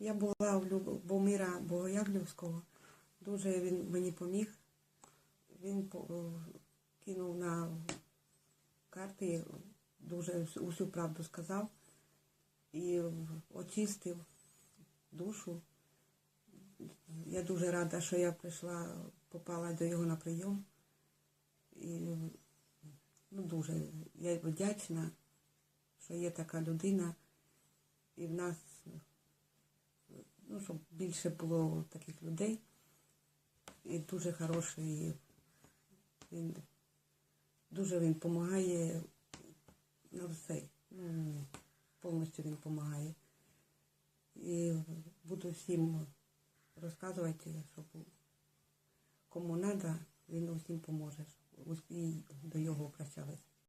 була в Любомира Богояглівського. Дуже він мені поміг. Він е, кинув на карти, дуже усю правду сказав і очистив душу. Я дуже рада, що я прийшла, попала до його на прийом. І ну, дуже я вдячна, що є така людина, і в нас, ну, щоб більше було таких людей. І дуже хороший. Він дуже він допомагає на все. Ну, повністю він допомагає. І буду всім розказувати, щоб кому треба, він усім поможе, усі до його обращалися.